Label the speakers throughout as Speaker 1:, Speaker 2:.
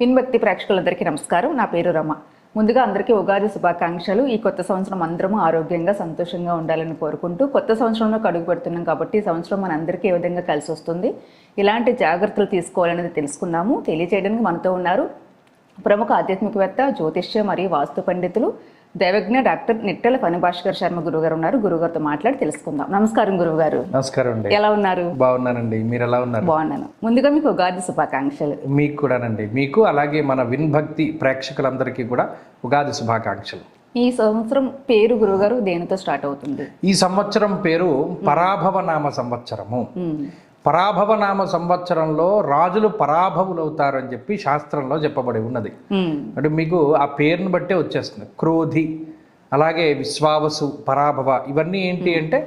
Speaker 1: పిన్భక్తి ప్రేక్షకులందరికీ నమస్కారం. నా పేరు రమ. ముందుగా అందరికీ ఉగాది శుభాకాంక్షలు. ఈ కొత్త సంవత్సరం అందరము ఆరోగ్యంగా సంతోషంగా ఉండాలని కోరుకుంటూ కొత్త సంవత్సరంలో అడుగు పెడుతున్నాం కాబట్టి ఈ సంవత్సరం మన అందరికీ ఏ విధంగా కలిసి వస్తుంది ఇలాంటి జాగ్రత్తలు తీసుకోవాలనేది తెలుసుకుందాము. తెలియజేయడానికి మనతో ఉన్నారు ప్రముఖ ఆధ్యాత్మికవేత్త జ్యోతిష్య మరియు వాస్తు పండితులు దైవజ్ఞ డాక్టర్ నిట్టెల ఫణిభాస్కర్ శర్మ గురుగారు ఉన్నారు. గురుగారితో మాట్లాడి తెలుసుకుందాం. నమస్కారం గురుగారు
Speaker 2: నమస్కారం అండి.
Speaker 1: ఎలా ఉన్నారు?
Speaker 2: బాగున్నానండి. మీరు ఎలా ఉన్నారు?
Speaker 1: బాగున్నాను. ముందుగా మీకు ఉగాది శుభాకాంక్షలు.
Speaker 2: మీకు కూడానండి. మీకు అలాగే మన విన్భక్తి ప్రేక్షకులందరికీ కూడా ఉగాది శుభాకాంక్షలు.
Speaker 1: ఈ సంవత్సరం పేరు గురుగారు దేనితో స్టార్ట్ అవుతుంది?
Speaker 2: ఈ సంవత్సరం పేరు పరాభవనామ సంవత్సరము.
Speaker 1: మ్మ్.
Speaker 2: పరాభవనామ సంవత్సరంలో రాజులు పరాభవులవుతారు అని చెప్పి శాస్త్రంలో చెప్పబడి ఉన్నది. అంటే మీకు ఆ పేరుని బట్టే వచ్చేస్తుంది క్రోధి అలాగే విశ్వావసు పరాభవ ఇవన్నీ ఏంటి అంటే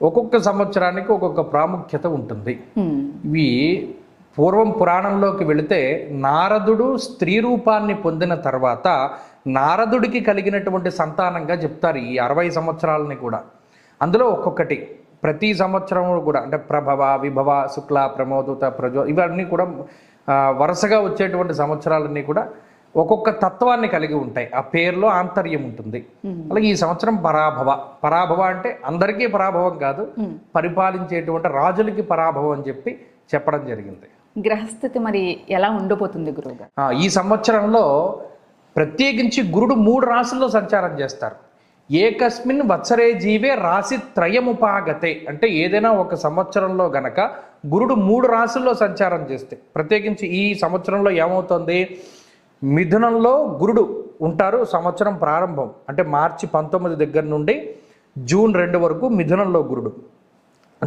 Speaker 2: ఒక్కొక్క సంవత్సరానికి ఒక్కొక్క ప్రాముఖ్యత ఉంటుంది. ఇవి పూర్వం పురాణంలోకి వెళితే నారదుడు స్త్రీ రూపాన్ని పొందిన తర్వాత నారదుడికి కలిగినటువంటి సంతానంగా చెప్తారు ఈ అరవై సంవత్సరాలని కూడా అందులో ఒక్కొక్కటి ప్రతి సంవత్సరం కూడా అంటే ప్రభవ విభవ శుక్ల ప్రమోదుత ప్రజో ఇవన్నీ కూడా వరుసగా వచ్చేటువంటి సంవత్సరాలన్నీ కూడా ఒక్కొక్క తత్వాన్ని కలిగి ఉంటాయి. ఆ పేరులో ఆంతర్యం ఉంటుంది. అలాగే ఈ సంవత్సరం పరాభవ. పరాభవ అంటే అందరికీ పరాభవం కాదు. పరిపాలించేటువంటి రాజులకి పరాభవం అని చెప్పి చెప్పడం జరిగింది.
Speaker 1: గ్రహస్థితి మరి ఎలా ఉండబోతుంది గురువుగారు?
Speaker 2: ఆ, ఈ సంవత్సరంలో ప్రత్యేకించి గురుడు మూడు రాశుల్లో సంచారం చేస్తారు. ఏకస్మిన్ వత్సరే జీవే రాశి త్రయముపాగతే. అంటే ఏదైనా ఒక సంవత్సరంలో గనక గురుడు మూడు రాశుల్లో సంచారం చేస్తే ప్రత్యేకించి ఈ సంవత్సరంలో ఏమవుతుంది? మిథునంలో గురుడు ఉంటారు సంవత్సరం ప్రారంభం. అంటే మార్చి పంతొమ్మిది దగ్గర నుండి జూన్ రెండు వరకు మిథునంలో గురుడు.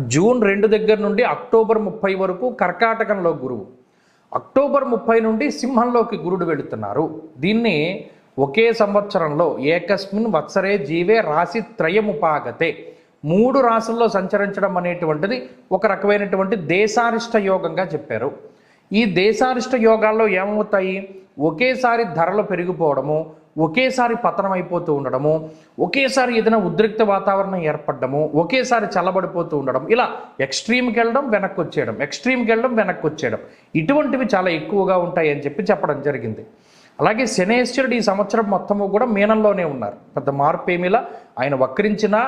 Speaker 2: జూన్ రెండు దగ్గర నుండి అక్టోబర్ ముప్పై వరకు కర్కాటకంలో గురువు. అక్టోబర్ ముప్పై నుండి సింహంలోకి గురుడు వెళుతున్నారు. దీన్ని ఒకే సంవత్సరంలో ఏకస్మిన్ వత్సరే జీవే రాశి త్రయముపాగతే. మూడు రాసుల్లో సంచరించడం అనేటువంటిది ఒక రకమైనటువంటి దేశారిష్ట యోగంగా చెప్పారు. ఈ దేశారిష్ట యోగాల్లో ఏమవుతాయి? ఒకేసారి ధరలు పెరిగిపోవడము ఒకేసారి పతనం అయిపోతూ ఉండడము ఒకేసారి ఏదైనా ఉద్రిక్త వాతావరణం ఏర్పడడము ఒకేసారి చల్లబడిపోతూ ఉండడం ఇలా ఎక్స్ట్రీమ్కి వెళ్ళడం వెనక్కి వచ్చేయడం ఎక్స్ట్రీమ్కి వెళ్ళడం వెనక్కి వచ్చేయడం ఇటువంటివి చాలా ఎక్కువగా ఉంటాయి అని చెప్పి చెప్పడం జరిగింది. అలాగే శనేశ్వరుడు ఈ సంవత్సరం మొత్తము కూడా మీనంలోనే ఉన్నారు. పెద్ద మార్పు ఏమిలా ఆయన వక్రించినా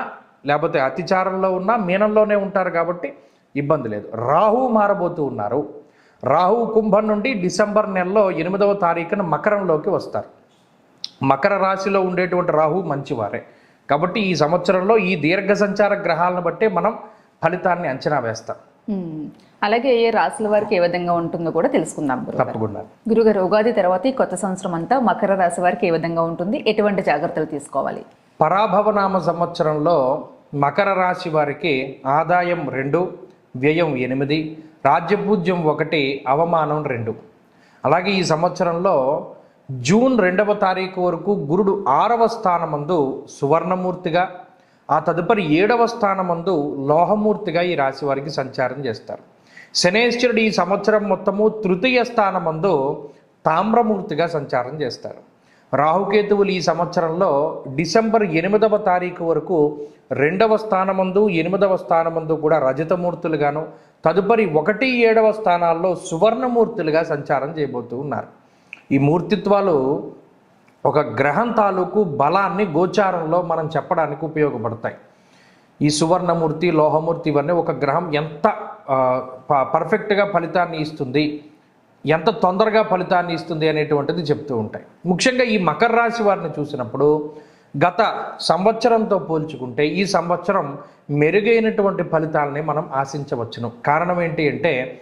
Speaker 2: లేకపోతే అతిచారంలో ఉన్నా మీనంలోనే ఉంటారు కాబట్టి ఇబ్బంది లేదు. రాహు మారబోతూ ఉన్నారు. రాహు కుంభం నుండి డిసెంబర్ నెలలో ఎనిమిదవ తారీఖున మకరంలోకి వస్తారు. మకర రాశిలో ఉండేటువంటి రాహు మంచివారే. కాబట్టి ఈ సంవత్సరంలో ఈ దీర్ఘ సంచార గ్రహాలను బట్టే మనం ఫలితాన్ని అంచనా వేస్తాం.
Speaker 1: అలాగే ఏ రాశుల వారికి ఏ విధంగా ఉంటుందో కూడా తెలుసుకుందాం
Speaker 2: తప్పకుండా.
Speaker 1: గురుగారు ఉగాది తర్వాత ఈ కొత్త సంవత్సరం అంతా మకర రాశి వారికి ఏ విధంగా ఉంటుంది? ఎటువంటి జాగ్రత్తలు తీసుకోవాలి?
Speaker 2: పరాభవనామ సంవత్సరంలో మకర రాశి వారికి ఆదాయం రెండు వ్యయం ఎనిమిది రాజ్యపూజ్యం ఒకటి అవమానం రెండు. అలాగే ఈ సంవత్సరంలో జూన్ రెండవ తారీఖు వరకు గురుడు ఆరవ స్థానమందు సువర్ణమూర్తిగా ఆ తదుపరి ఏడవ స్థానమందు లోహమూర్తిగా ఈ రాశి వారికి సంచారం చేస్తారు. శనేశ్వరుడు ఈ సంవత్సరం మొత్తము తృతీయ స్థానమందు తామ్రమూర్తిగా సంచారం చేస్తారు. రాహుకేతువులు ఈ సంవత్సరంలో డిసెంబర్ ఎనిమిదవ తారీఖు వరకు రెండవ స్థానమందు ఎనిమిదవ స్థానమందు కూడా రజతమూర్తులుగాను తదుపరి ఒకటి ఏడవ స్థానాల్లో సువర్ణమూర్తులుగా సంచారం చేయబోతూ ఉన్నారు. ఈ మూర్తిత్వాలు ఒక గ్రహం తాలూకు బలాన్ని గోచారంలో మనం చెప్పడానికి ఉపయోగపడతాయి. ఈ సువర్ణమూర్తి లోహమూర్తి ఇవన్నీ ఒక గ్రహం ఎంత ప- పర్ఫెక్ట్గా ఫలితాన్ని ఇస్తుంది ఎంత తొందరగా ఫలితాన్ని ఇస్తుంది అనేటువంటిది చెప్తూ ఉంటాయి. ముఖ్యంగా ఈ మకర రాశి వారిని చూసినప్పుడు గత సంవత్సరంతో పోల్చుకుంటే ఈ సంవత్సరం మెరుగైనటువంటి ఫలితాలని మనం ఆశించవచ్చును. కారణం ఏంటి అంటే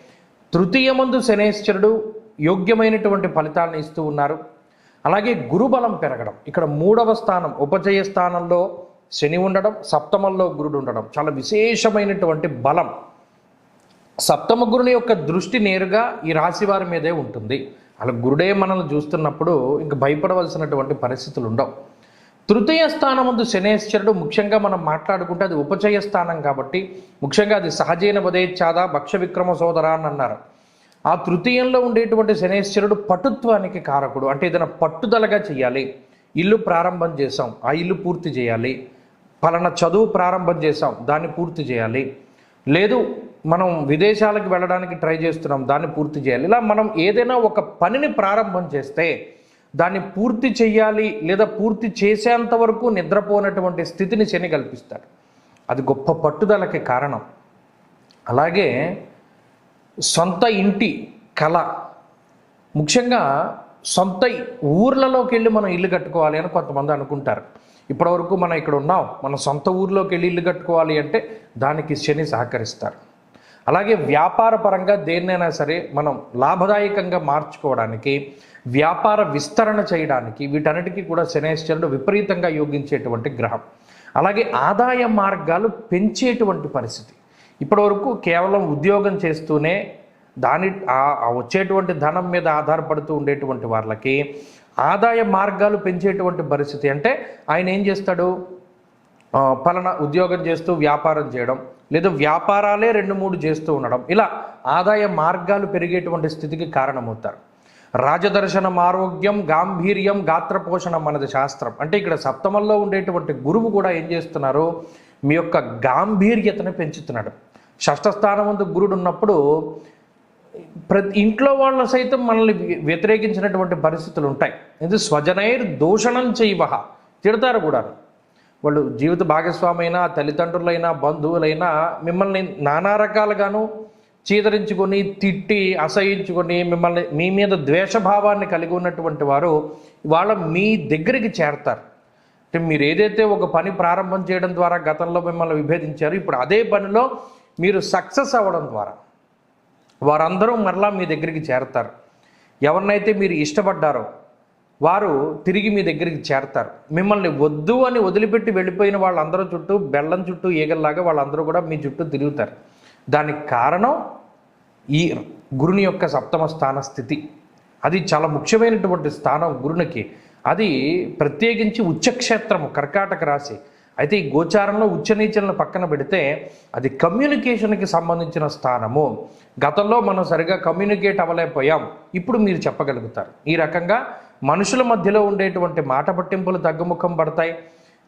Speaker 2: తృతీయమందు శనేశ్వరుడు యోగ్యమైనటువంటి ఫలితాలను ఇస్తూ ఉన్నారు. అలాగే గురుబలం పెరగడం. ఇక్కడ మూడవ స్థానం ఉపజయ స్థానంలో శని ఉండడం సప్తమంలో గురుడు ఉండడం. చాలా విశేషమైనటువంటి బలం. సప్తమ గురుని యొక్క దృష్టి నేరుగా ఈ రాశి వారి మీదే ఉంటుంది. అలా గురుడే మనల్ని చూస్తున్నప్పుడు ఇంక భయపడవలసినటువంటి పరిస్థితులు ఉండవు. తృతీయ స్థానం ముందు శనేశ్వరుడు ముఖ్యంగా మనం మాట్లాడుకుంటే అది ఉపచయ స్థానం కాబట్టి ముఖ్యంగా అది సహజైన వదేచ్ఛాద భక్ష విక్రమ సోదర అని అన్నారు. ఆ తృతీయంలో ఉండేటువంటి శనేశ్వరుడు పటుత్వానికి కారకుడు. అంటే ఏదైనా పట్టుదలగా చేయాలి ఇల్లు ప్రారంభం చేసాం ఆ ఇల్లు పూర్తి చేయాలి. పలానా చదువు ప్రారంభం చేసాం దాన్ని పూర్తి చేయాలి. లేదు మనం విదేశాలకు వెళ్ళడానికి ట్రై చేస్తున్నాం. దాన్ని పూర్తి చేయాలి. ఇలా మనం ఏదైనా ఒక పనిని ప్రారంభం చేస్తే దాన్ని పూర్తి చేయాలి లేదా పూర్తి చేసేంత వరకు నిద్రపోనటువంటి స్థితిని శని కల్పిస్తాడు. అది గొప్ప పట్టుదలకి కారణం. అలాగే సొంత ఇంటి కళ. ముఖ్యంగా సొంత ఊర్లలోకి వెళ్ళి మనం ఇల్లు కట్టుకోవాలి అని కొంతమంది అనుకుంటారు. ఇప్పటివరకు మనం ఇక్కడ ఉన్నాం. మన సొంత ఊర్లోకి వెళ్ళి ఇల్లు కట్టుకోవాలి అంటే దానికి శని సహకరిస్తారు. అలాగే వ్యాపార పరంగా దేన్నైనా సరే మనం లాభదాయకంగా మార్చుకోవడానికి వ్యాపార విస్తరణ చేయడానికి వీటన్నిటికీ కూడా శనేశ్వరుడు విపరీతంగా యోగించేటువంటి గ్రహం. అలాగే ఆదాయ మార్గాలు పెంచేటువంటి పరిస్థితి. ఇప్పటివరకు కేవలం ఉద్యోగం చేస్తూనే దాని వచ్చేటువంటి ధనం మీద ఆధారపడుతూ ఉండేటువంటి వాళ్ళకి ఆదాయ మార్గాలు పెంచేటువంటి పరిస్థితి. అంటే ఆయన ఏం చేస్తాడు? పలానా ఉద్యోగం చేస్తూ వ్యాపారం చేయడం లేదా వ్యాపారాలే రెండు మూడు చేస్తూ ఉండడం ఇలా ఆదాయ మార్గాలు పెరిగేటువంటి స్థితికి కారణమవుతారు. రాజదర్శనం ఆరోగ్యం గాంభీర్యం గాత్రపోషణం అన్నది శాస్త్రం. అంటే ఇక్కడ సప్తమంలో ఉండేటువంటి గురువు కూడా ఏం చేస్తున్నారు? మీ యొక్క గాంభీర్యతను పెంచుతున్నాడు. షష్ఠ స్థానం గురుడు ఉన్నప్పుడు ప్రతి ఇంట్లో వాళ్ళ సైతం మనల్ని వ్యతిరేకించినటువంటి పరిస్థితులు ఉంటాయి ఇది స్వజనైర్ దూషణం చేయవహ. తిడతారు కూడా. వాళ్ళు జీవిత భాగస్వామైనా తల్లిదండ్రులైనా బంధువులైనా మిమ్మల్ని నానా రకాలుగాను చీదరించుకొని తిట్టి అసహించుకొని మిమ్మల్ని మీ మీద ద్వేషభావాన్ని కలిగి ఉన్నటువంటి వారు వాళ్ళ మీ దగ్గరికి చేరతారు. అంటే మీరు ఏదైతే ఒక పని ప్రారంభం చేయడం ద్వారా గతంలో మిమ్మల్ని విభేదించారు ఇప్పుడు అదే పనిలో మీరు సక్సెస్ అవ్వడం ద్వారా. వారందరూ మరలా మీ దగ్గరికి చేరతారు. ఎవరినైతే మీరు ఇష్టపడ్డారో వారు తిరిగి మీ దగ్గరికి చేరతారు. మిమ్మల్ని వద్దు అని వదిలిపెట్టి వెళ్ళిపోయిన వాళ్ళందరూ చుట్టూ బెల్లం చుట్టూ ఈగల్లాగా వాళ్ళందరూ కూడా మీ చుట్టూ తిరుగుతారు. దానికి కారణం ఈ గురుని యొక్క సప్తమ స్థాన స్థితి. అది చాలా ముఖ్యమైనటువంటి స్థానం గురునికి. అది ప్రత్యేకించి ఉచ్చక్షేత్రము కర్కాటక రాశి. అయితే ఈ గోచారంలో ఉచ్చనీచలను పక్కన పెడితే అది కమ్యూనికేషన్కి సంబంధించిన స్థానము. గతంలో మనం సరిగా కమ్యూనికేట్ అవ్వలేకపోయాం. ఇప్పుడు మీరు చెప్పగలుగుతారు. ఈ రకంగా మనుషుల మధ్యలో ఉండేటువంటి మాట పట్టింపులు తగ్గుముఖం పడతాయి.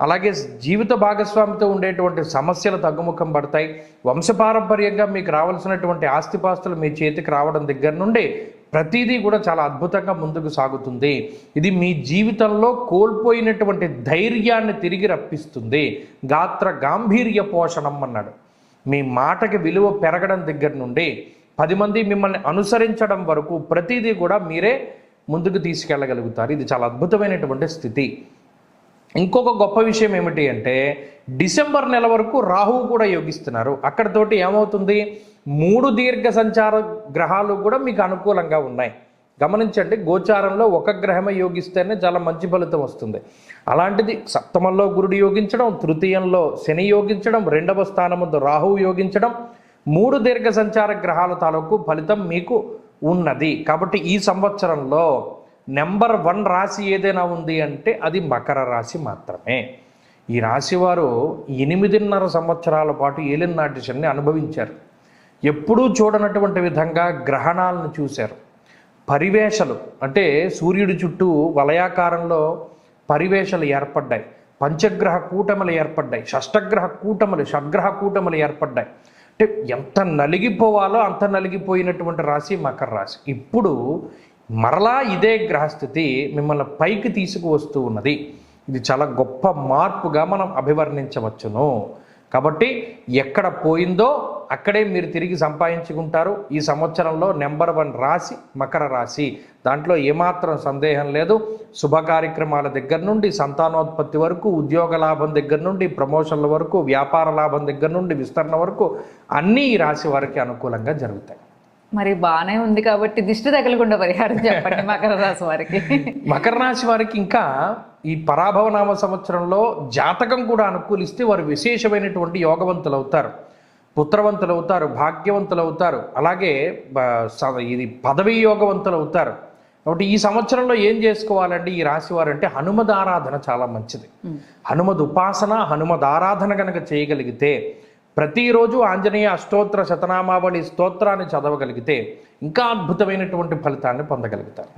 Speaker 2: అలాగే జీవిత భాగస్వామితో ఉండేటువంటి సమస్యలు తగ్గుముఖం పడతాయి. వంశపారంపర్యంగా మీకు రావాల్సినటువంటి ఆస్తిపాస్తులు మీ చేతికి రావడం దగ్గర నుండి ప్రతిదీ కూడా చాలా అద్భుతంగా ముందుకు సాగుతుంది. ఇది మీ జీవితంలో కోల్పోయినటువంటి ధైర్యాన్ని తిరిగి రప్పిస్తుంది. గాత్ర గాంభీర్య పోషణం అన్నాడు. మీ మాటకి విలువ పెరగడం దగ్గర నుండి పది మంది మిమ్మల్ని అనుసరించడం వరకు ప్రతిదీ కూడా మీరే ముందుకు తీసుకెళ్ళగలుగుతారు. ఇది చాలా అద్భుతమైనటువంటి స్థితి. ఇంకొక గొప్ప విషయం ఏమిటి అంటే డిసెంబర్ నెల వరకు రాహువు కూడా యోగిస్తున్నారు. అక్కడతోటి ఏమవుతుంది? మూడు దీర్ఘ సంచార గ్రహాలు కూడా మీకు అనుకూలంగా ఉన్నాయి. గమనించండి గోచారంలో ఒక గ్రహమే యోగిస్తేనే చాలా మంచి ఫలితం వస్తుంది. అలాంటిది సప్తమంలో గురుడు యోగించడం తృతీయంలో శని యోగించడం రెండవ స్థానముందు రాహువు యోగించడం మూడు దీర్ఘ సంచార గ్రహాల తాలూకు ఫలితం మీకు ఉన్నది. కాబట్టి ఈ సంవత్సరంలో నెంబర్ వన్ రాశి ఏదైనా ఉంది అంటే అది మకర రాశి మాత్రమే. ఈ రాశి వారు ఎనిమిదిన్నర సంవత్సరాల పాటు ఏలినాటి శని అనుభవించారు. ఎప్పుడూ చూడనటువంటి విధంగా గ్రహణాలను చూశారు. పరివేషలు అంటే సూర్యుడి చుట్టూ వలయాకారంలో పరివేషలు ఏర్పడ్డాయి. పంచగ్రహ కూటములు ఏర్పడ్డాయి. షష్టగ్రహ కూటములు షడ్గ్రహ కూటములు ఏర్పడ్డాయి. అంటే ఎంత నలిగిపోవాలో అంత నలిగిపోయినటువంటి రాశి మకర రాశి. ఇప్పుడు మరలా ఇదే గ్రహస్థితి మిమ్మల్ని పైకి తీసుకువస్తూ ఉన్నది. ఇది చాలా గొప్ప మార్పుగా మనం అభివర్ణించవచ్చును. కాబట్టి ఎక్కడ పోయిందో అక్కడే మీరు తిరిగి సంపాదించుకుంటారు. ఈ సంవత్సరంలో నెంబర్ వన్ రాశి మకర రాశి. దాంట్లో ఏమాత్రం సందేహం లేదు. శుభ కార్యక్రమాల దగ్గర నుండి సంతానోత్పత్తి వరకు ఉద్యోగ లాభం దగ్గర నుండి ప్రమోషన్ల వరకు వ్యాపార లాభం దగ్గర నుండి విస్తరణ వరకు అన్నీ ఈ రాశి వారికి అనుకూలంగా జరుగుతాయి.
Speaker 1: మరి బాగానే ఉంది కాబట్టి దిష్టి తగలకుండా పరిహారం చెప్పండి మకర రాశి వారికి.
Speaker 2: మకర రాశి వారికి ఇంకా ఈ పరాభవనామ సంవత్సరంలో జాతకం కూడా అనుకూలిస్తే వారు విశేషమైనటువంటి యోగవంతులు అవుతారు. పుత్రవంతులు అవుతారు భాగ్యవంతులు అవుతారు. అలాగే ఇది పదవీ యోగవంతులు అవుతారు. కాబట్టి ఈ సంవత్సరంలో ఏం చేసుకోవాలండి ఈ రాశి వారు అంటే హనుమద్ ఆరాధన చాలా మంచిది. హనుమద్ ఉపాసన హనుమద్ ఆరాధన కనుక చేయగలిగితే ప్రతిరోజు ఆంజనేయ అష్టోత్తర శతనామావళి స్తోత్రాన్ని చదవగలిగితే ఇంకా అద్భుతమైనటువంటి ఫలితాన్ని పొందగలుగుతారు.